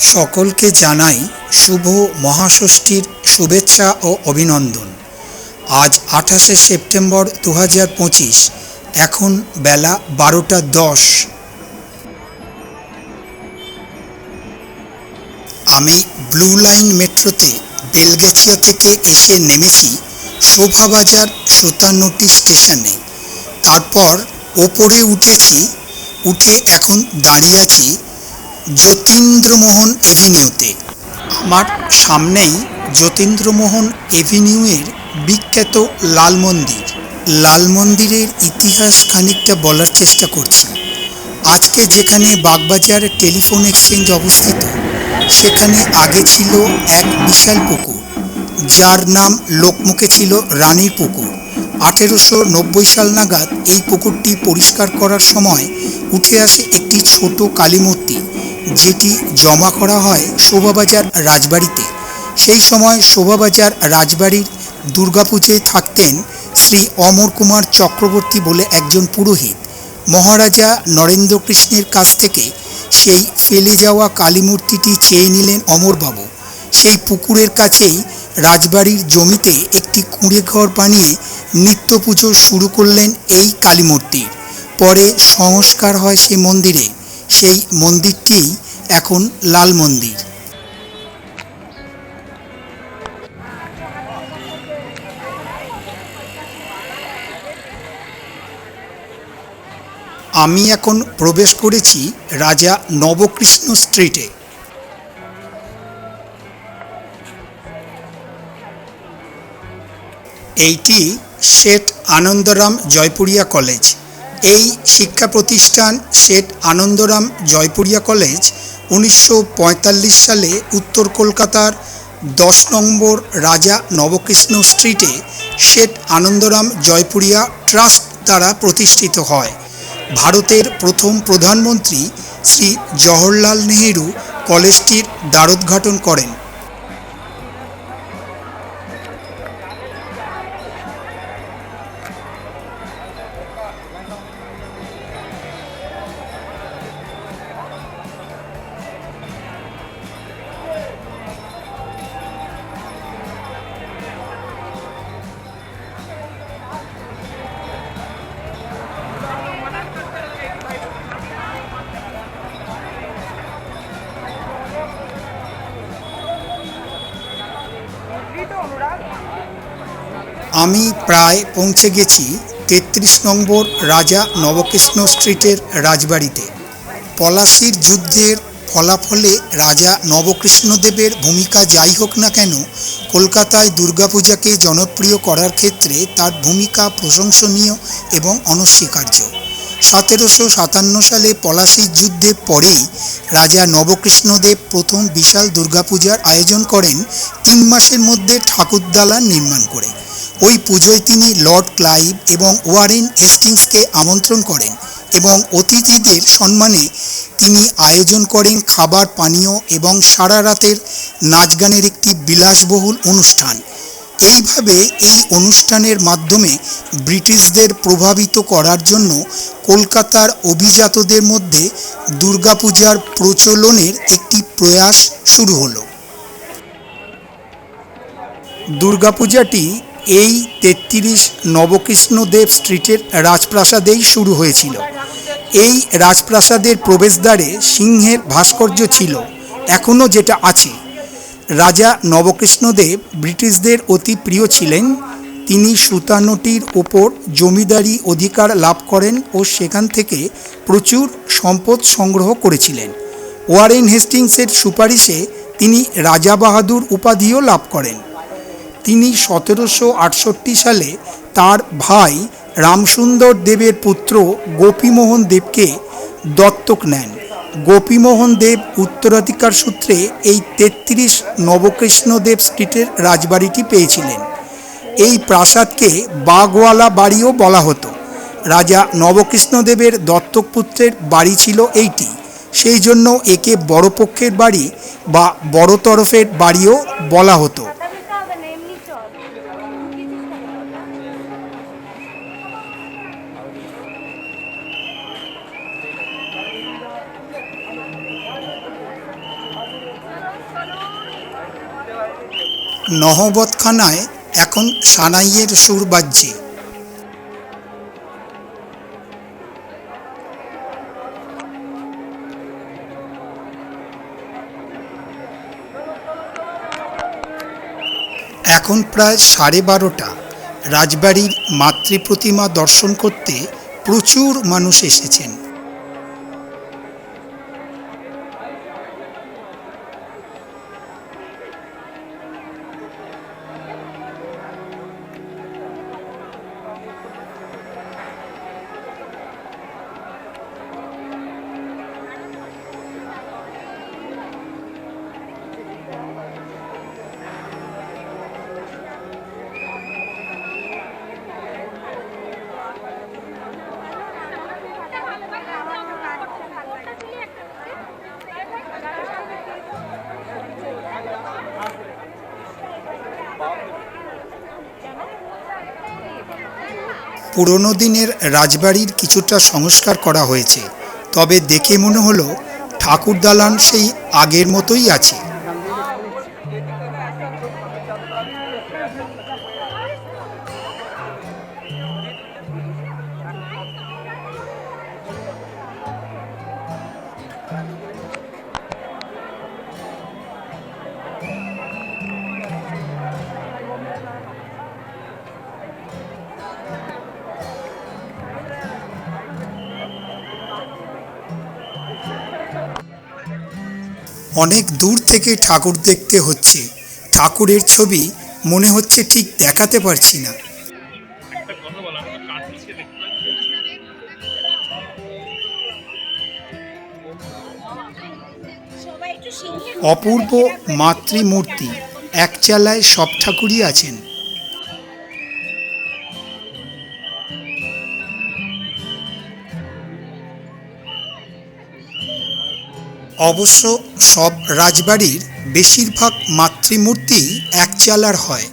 সকলকে জানাই শুভ মহাষষ্ঠীর শুভেচ্ছা ও অভিনন্দন। আজ আঠাশে সেপ্টেম্বর দু হাজার পঁচিশ, এখন বেলা বারোটা দশ। আমি ব্লু লাইন মেট্রোতে বেলগেছিয়া থেকে এসে নেমেছি শোভাবাজার সুতানুটি স্টেশনে। তারপর ওপরে উঠেছি, উঠে এখন দাঁড়িয়ে আছি যতীন্দ্রমোহন এভিনিউতে। আমার সামনেই যতীন্দ্রমোহন এভিনিউয়ের বিখ্যাত লাল মন্দির। লাল মন্দিরের ইতিহাস খানিকটা বলার চেষ্টা করছি। আজকে যেখানে বাগবাজার টেলিফোন এক্সচেঞ্জ অবস্থিত, সেখানে আগে ছিল এক বিশাল পুকুর, যার নাম লোকমুখে ছিল রানীর পুকুর। আঠেরোশো নব্বই সাল নাগাদ এই পুকুরটি পরিষ্কার করার সময় উঠে আসে একটি ছোট কালী মূর্তি যেটি জমা করা হয় শোভাবাজার রাজবাড়িতে। সেই সময় শোভাবাজার রাজবাড়ির দুর্গাপুজোয় থাকতেন শ্রী অমর কুমার চক্রবর্তী বলে একজন পুরোহিত। মহারাজা নরেন্দ্র কৃষ্ণের কাছ থেকে সেই ফেলে যাওয়া কালী মূর্তিটি চেয়ে নিলেন অমরবাবু। সেই পুকুরের কাছেই রাজবাড়ির জমিতে একটি কুঁড়ে ঘর বানিয়ে নিত্য পুজো শুরু করলেন এই কালী মূর্তির। পরে সংস্কার হয় সেই মন্দিরে। সেই মন্দিরটিই এখন লাল মন্দির। আমি এখন প্রবেশ করেছি রাজা নবকৃষ্ণ স্ট্রিটে। এইটি শেঠ আনন্দরাম জয়পুরিয়া কলেজ। এই শিক্ষা প্রতিষ্ঠান শেঠ আনন্দরাম জয়পুরিয়া কলেজ উনিশশো পঁয়তাল্লিশ সালে উত্তর কলকাতার দশ নম্বর রাজা নবকৃষ্ণ স্ট্রিটে শেঠ আনন্দরাম জয়পুরিয়া ট্রাস্ট দ্বারা প্রতিষ্ঠিত হয়। ভারতের প্রথম প্রধানমন্ত্রী শ্রী জওহরলাল নেহেরু কলেজটির দ্বারোদ্ঘাটন করেন। আমি প্রায় পৌঁছে গেছি তেত্রিশ নম্বর রাজা নবকৃষ্ণ স্ট্রিটের রাজবাড়িতে। পলাশির যুদ্ধের ফলাফলে রাজা নবকৃষ্ণদেবের ভূমিকা যাই হোক না কেন, কলকাতায় দুর্গাপূজাকে জনপ্রিয় করার ক্ষেত্রে তার ভূমিকা প্রশংসনীয় এবং অনস্বীকার্য। সতেরোশো সাতান্ন সালে পলাশির যুদ্ধের পরেই রাজা নবকৃষ্ণদেব প্রথম বিশাল দুর্গাপূজার আয়োজন করেন তিন মাসের মধ্যে ঠাকুরদালান নির্মাণ করে। ওই পুজোয় তিনি লর্ড ক্লাইভ এবং ওয়ারেন হেস্টিংসকে আমন্ত্রণ করেন এবং অতিথিদের সম্মানে তিনি আয়োজন করেন খাবার, পানীয় এবং সারা রাতের নাচ গানের একটি বিলাসবহুল অনুষ্ঠান। এইভাবে এই অনুষ্ঠানের মাধ্যমে ব্রিটিশদের প্রভাবিত করার জন্য কলকাতার অভিজাতদের মধ্যে দুর্গাপূজার প্রচলনের একটি প্রয়াস শুরু হলো। দুর্গাপূজাটি এই তেত্রিশ নবকৃষ্ণদেব স্ট্রিটের রাজপ্রাসাদেই শুরু হয়েছিল। এই রাজপ্রাসাদের প্রবেশদ্বারে সিংহের ভাস্কর্য ছিল এখনও যেটা আছে। রাজা নবকৃষ্ণদেব ব্রিটিশদের অতি প্রিয় ছিলেন, তিনি সুতানুটির ওপর জমিদারি অধিকার লাভ করেন ও সেখান থেকে প্রচুর সম্পদ সংগ্রহ করেছিলেন। ওয়ারেন হেস্টিংসের সুপারিশে তিনি রাজা বাহাদুর উপাধিও লাভ করেন। তিনি সতেরোশো আটষট্টি সালে তার ভাই রামসুন্দর দেবের পুত্র গোপীমোহন দেবকে দত্তক নেন। গোপীমোহন দেব উত্তরাধিকার সূত্রে এই তেত্রিশ নবকৃষ্ণদেব স্ট্রিটের রাজবাড়িটি পেয়েছিলেন। এই প্রাসাদকে বাগওয়ালা বাড়িও বলা হতো। রাজা নবকৃষ্ণদেবের দত্তক পুত্রের বাড়ি ছিল এইটি। সেই জন্য একে বড় পক্ষের বাড়ি বা বড় তরফের বাড়িও বলা হতো। নহবতখানায় এখন সানাইয়ের সুর বাজছে। এখন প্রায় সাড়ে বারোটা। রাজবাড়ির মাতৃপ্রতিমা দর্শন করতে প্রচুর মানুষ এসেছেন। পুরনো দিনের রাজবাড়ির কিছুটা সংস্কার করা হয়েছে, তবে দেখে মনে হলো ঠাকুর দালান সেই আগের মতোই আছে। অনেক দূর থেকে ঠাকুর দেখতে হচ্ছে। ঠাকুরের ছবি মনে হচ্ছে ঠিক দেখাতে পারছি না। অপূর্ব মাতৃমূর্তি। এক চালায় সব ঠাকুরই আছেন। অবশ্য সব রাজবাড়ির বেশিরভাগ মাতৃমূর্তি একচালার হয়।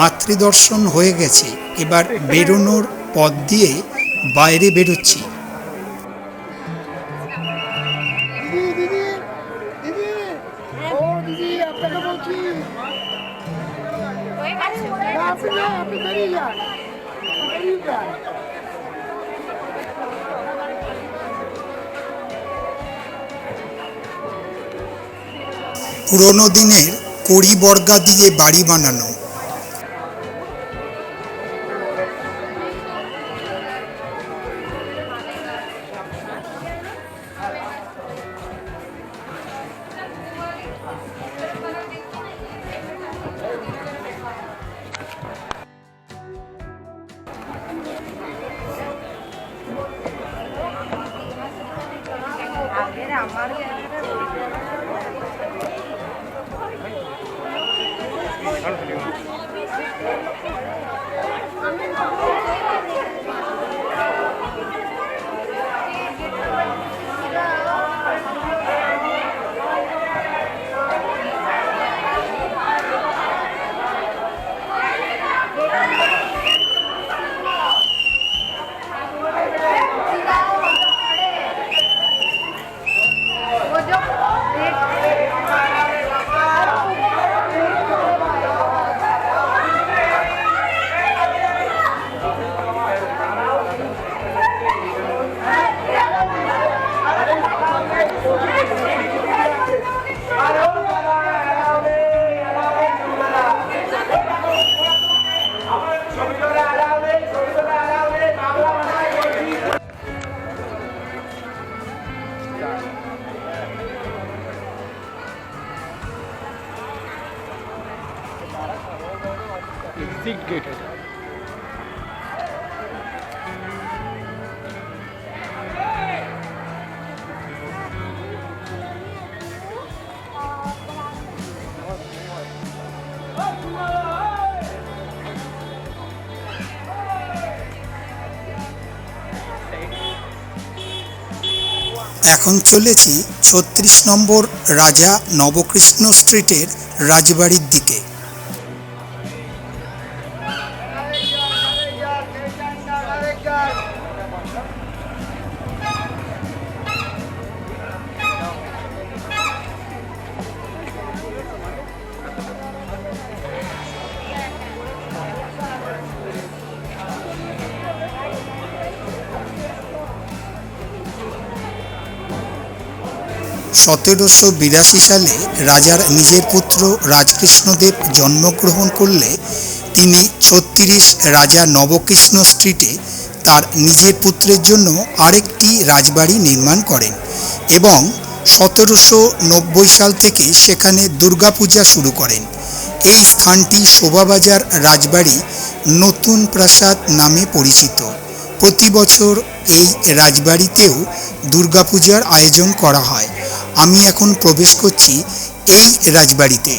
মাতৃদর্শন হয়ে গেছে। এবার বেরোনোর পথ দিয়ে বাইরে বেরোচ্ছি। পুরনো দিনের কড়ি বর্গা দিয়ে বাড়ি বানানো। এখন চলেছি ছত্রিশ নম্বর রাজা নবকৃষ্ণ স্ট্রিটের রাজবাড়ির দিকে। সতেরোশো বিরাশি সালে রাজার নিজের পুত্র রাজকৃষ্ণদেব জন্মগ্রহণ করলে তিনি ছত্রিশ রাজা নবকৃষ্ণ স্ট্রিটে তার নিজের পুত্রের জন্য আরেকটি রাজবাড়ি নির্মাণ করেন এবং সতেরোশো নব্বই সাল থেকে সেখানে দুর্গাপূজা শুরু করেন। এই স্থানটি শোভাবাজার রাজবাড়ি নতুন প্রাসাদ নামে পরিচিত। প্রতি বছর এই রাজবাড়িতেও দুর্গাপূজার আয়োজন করা হয়। আমি এখন প্রবেশ করছি এই রাজবাড়িতে।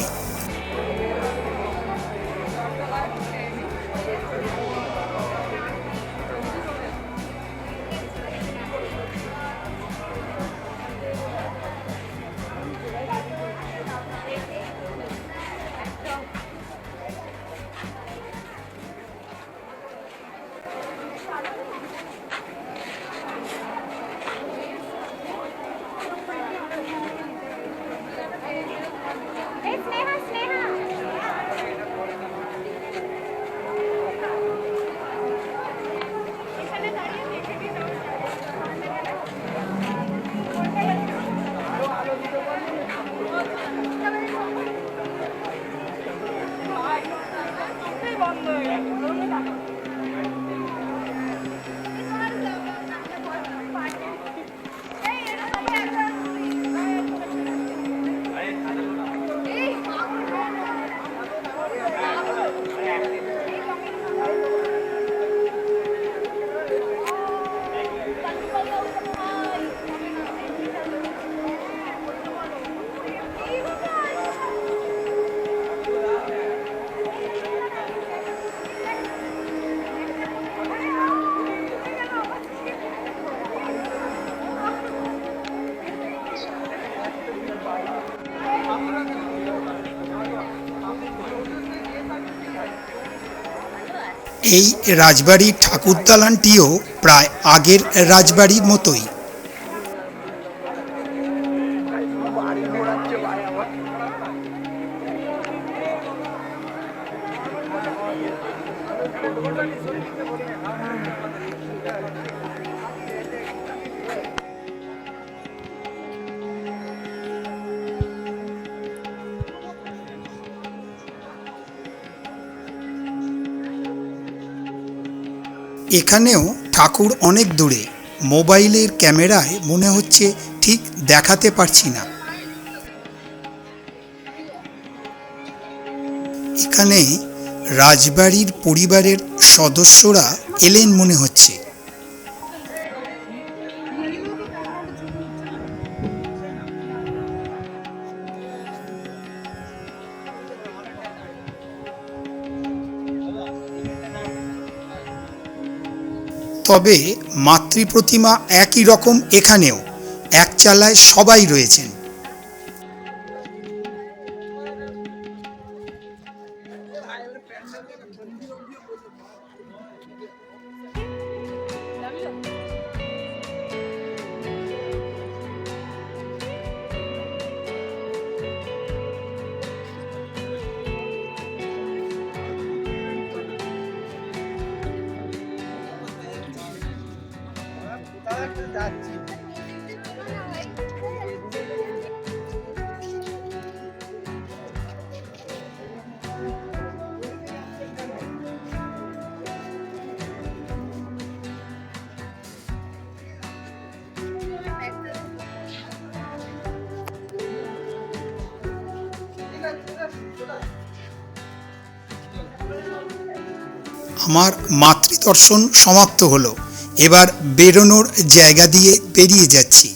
এই রাজবাড়ির ঠাকুর দালানটিও প্রায় আগের রাজবাড়ির মতোই। এখানেও ঠাকুর অনেক দূরে। মোবাইলের ক্যামেরায় মনে হচ্ছে ঠিক দেখাতে পারছি না। এখানে রাজবাড়ির পরিবারের সদস্যরা এলেন মনে হচ্ছে। তবে মাতৃপ্রতিমা একই রকম এখানেও। এক চালায় সবাই রয়েছেন। আমার মাতৃদর্শন সমাপ্ত হলো। এবার বেরোনোর জায়গা দিয়ে বেরিয়ে যাচ্ছি।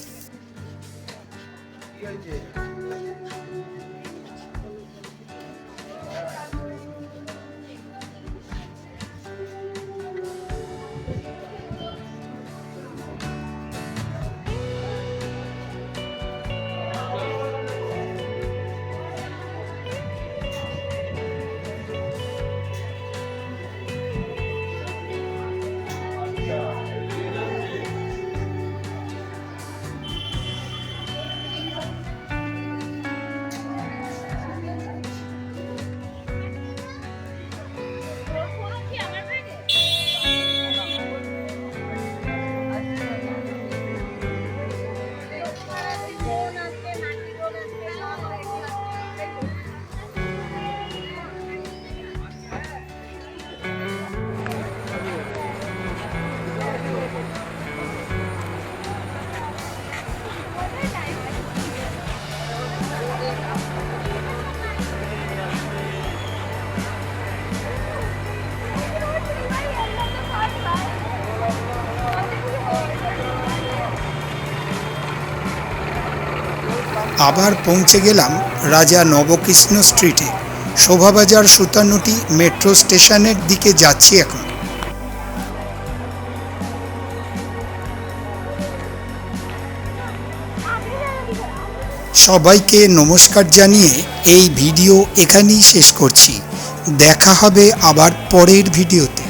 আবার পৌঁছে গেলাম রাজা নবকৃষ্ণ স্ট্রিটে। শোভাবাজার সুতানুটি মেট্রো স্টেশনের দিকে যাচ্ছি এখন। সবাইকে নমস্কার জানিয়ে এই ভিডিও এখানেই শেষ করছি। দেখা হবে আবার পরের ভিডিওতে।